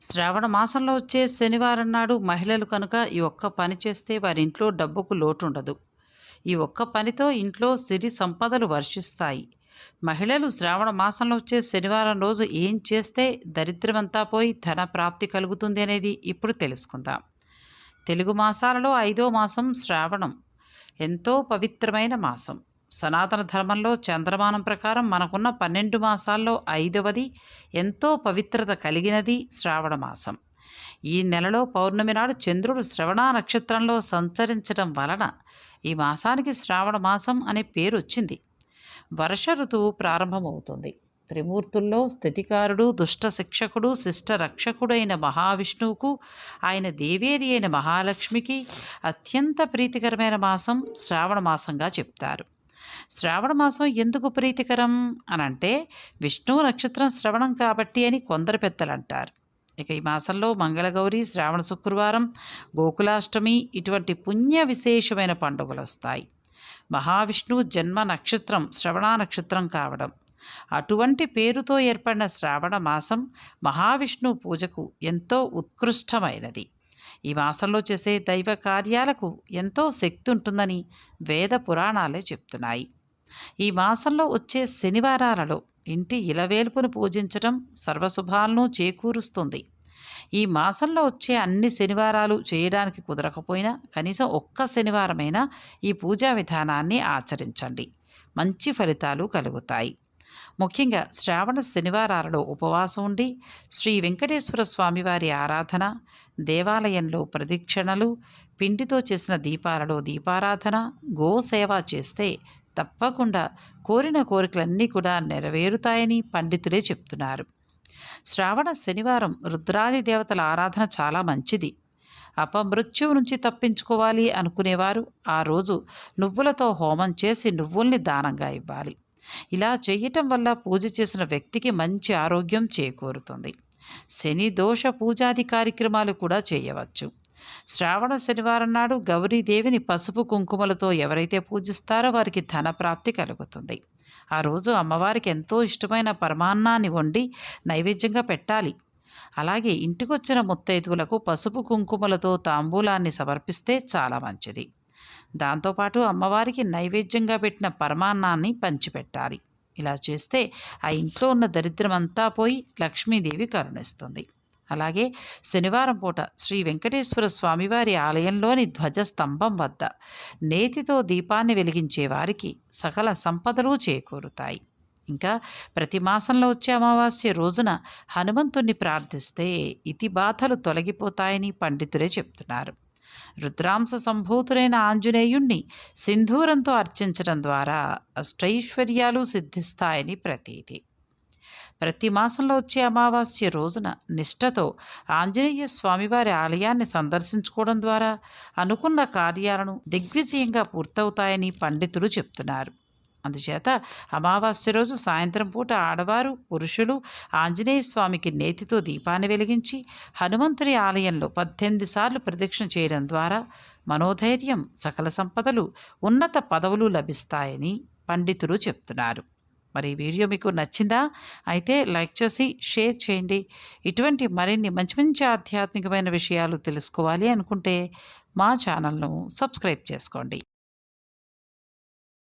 శ్రావణ మాసంలో వచ్చే శనివారం నాడు మహిళలు కనుక ఈ ఒక్క పని చేస్తే వారి ఇంట్లో డబ్బుకు లోటు ఉండదు ఈ ఒక్క పనితో ఇంట్లో సిరి సంపదలు వర్షిస్తాయి. మహిళలు శ్రావణ మాసంలో వచ్చే శనివారం రోజు ఏం చేస్తే దరిద్రమంతా పోయి ధన ప్రాప్తి కలుగుతుంది అనేది ఇప్పుడు తెలుసుకుందాం. తెలుగు మాసాలలో ఐదో మాసం శ్రావణం. ఎంతో పవిత్రమైన మాసం. సనాతన ధర్మంలో చంద్రమానం ప్రకారం మనకున్న పన్నెండు మాసాల్లో ఐదవది ఎంతో పవిత్రత కలిగినది శ్రావణ మాసం. ఈ నెలలో పౌర్ణమి నాడు చంద్రుడు శ్రవణ నక్షత్రంలో సంచరించడం వలన ఈ మాసానికి శ్రావణ మాసం అనే పేరు వచ్చింది. వర్ష ఋతువు ప్రారంభమవుతుంది. త్రిమూర్తుల్లో స్థితికారుడు దుష్ట శిక్షకుడు శిష్ట రక్షకుడైన మహావిష్ణువుకు ఆయన దేవేరి అయిన మహాలక్ష్మికి అత్యంత ప్రీతికరమైన మాసం శ్రావణ మాసంగా చెప్తారు. శ్రావణ మాసం ఎందుకు ప్రీతికరం అని అంటే విష్ణువు నక్షత్రం శ్రవణం కాబట్టి అని కొందరు పెద్దలు అంటారు ఇక ఈ మాసంలో మంగళగౌరి శ్రావణ శుక్రవారం గోకులాష్టమి ఇటువంటి పుణ్య విశేషమైన పండుగలు వస్తాయి. మహావిష్ణువు జన్మ నక్షత్రం శ్రవణ నక్షత్రం కావడం. అటువంటి పేరుతో ఏర్పడిన శ్రావణ మాసం మహావిష్ణు పూజకు ఎంతో ఉత్కృష్టమైనది. ఈ మాసంలో చేసే దైవ కార్యాలకు ఎంతో శక్తి ఉంటుందని వేద పురాణాలే చెప్తున్నాయి. ఈ మాసంలో వచ్చే శనివారాలలో ఇంటి ఇలవేల్పును పూజించటం సర్వశుభాలను చేకూరుస్తుంది. ఈ మాసంలో వచ్చే అన్ని శనివారాలు చేయడానికి కుదరకపోయినా కనీసం ఒక్క శనివారమైనా ఈ పూజా విధానాన్ని ఆచరించండి. మంచి ఫలితాలు కలుగుతాయి. ముఖ్యంగా శ్రావణ శనివారాలలో ఉపవాసం ఉండి శ్రీ వెంకటేశ్వర స్వామివారి ఆరాధన దేవాలయంలో ప్రదక్షిణలు పిండితో చేసిన దీపాలలో దీపారాధన గోసేవ చేస్తే తప్పకుండా కోరిన కోరికలన్నీ కూడా నెరవేరుతాయని పండితులే చెప్తున్నారు. శ్రావణ శనివారం రుద్రాది దేవతల ఆరాధన చాలా మంచిది. అపమృత్యువు నుంచి తప్పించుకోవాలి అనుకునేవారు. ఆ రోజు నువ్వులతో హోమం చేసి నువ్వుల్ని దానంగా ఇవ్వాలి. ఇలా చేయటం వల్ల పూజ చేసిన వ్యక్తికి మంచి ఆరోగ్యం చేకూరుతుంది. శని దోష పూజాది కార్యక్రమాలు కూడా చేయవచ్చు. శ్రావణ శనివారం నాడు గౌరీదేవిని పసుపు కుంకుమలతో ఎవరైతే పూజిస్తారో వారికి ధన ప్రాప్తి కలుగుతుంది. ఆ రోజు అమ్మవారికి ఎంతో ఇష్టమైన పరమాన్నాన్ని వండి నైవేద్యంగా పెట్టాలి. అలాగే ఇంటికొచ్చిన ముత్తైదువులకు పసుపు కుంకుమలతో తాంబూలాన్ని సమర్పిస్తే చాలా మంచిది. దాంతోపాటు అమ్మవారికి నైవేద్యంగా పెట్టిన పరమాన్నాన్ని పంచిపెట్టాలి. ఇలా చేస్తే ఆ ఇంట్లో ఉన్న దరిద్రమంతా పోయి లక్ష్మీదేవి కరుణిస్తుంది. అలాగే శనివారం పూట శ్రీ వెంకటేశ్వర స్వామివారి ఆలయంలోని ధ్వజస్తంభం వద్ద నేతితో దీపాన్ని వెలిగించే వారికి సకల సంపదలు చేకూరుతాయి. ఇంకా ప్రతి మాసంలో వచ్చే అమావాస్య రోజున హనుమంతుణ్ణి ప్రార్థిస్తే ఇతి బాధలు తొలగిపోతాయని పండితులే చెప్తున్నారు. రుద్రాంశ సంభూతులైన ఆంజనేయుణ్ణి సింధూరంతో అర్చించడం ద్వారా అష్టైశ్వర్యాలు సిద్ధిస్తాయని ప్రతీతి. ప్రతి మాసంలో వచ్చే అమావాస్య రోజున నిష్ఠతో ఆంజనేయ స్వామివారి ఆలయాన్ని సందర్శించుకోవడం ద్వారా అనుకున్న కార్యాలను దిగ్విజయంగా పూర్తవుతాయని పండితులు చెప్తున్నారు. అందుచేత అమావాస్య రోజు సాయంత్రం పూట ఆడవారు పురుషులు ఆంజనేయ స్వామికి నేతితో దీపాన్ని వెలిగించి హనుమంతుడి ఆలయంలో పద్దెనిమిది సార్లు ప్రదక్షిణ చేయడం ద్వారా మనోధైర్యం సకల సంపదలు ఉన్నత పదవులు లభిస్తాయని పండితులు చెప్తున్నారు. మరి ఈ వీడియో మీకు నచ్చిందా? అయితే లైక్ చేసి షేర్ చేయండి. ఇటువంటి మరిన్ని మంచి మంచి ఆధ్యాత్మికమైన విషయాలు తెలుసుకోవాలి అనుకుంటే మా ఛానల్ను సబ్స్క్రైబ్ చేసుకోండి.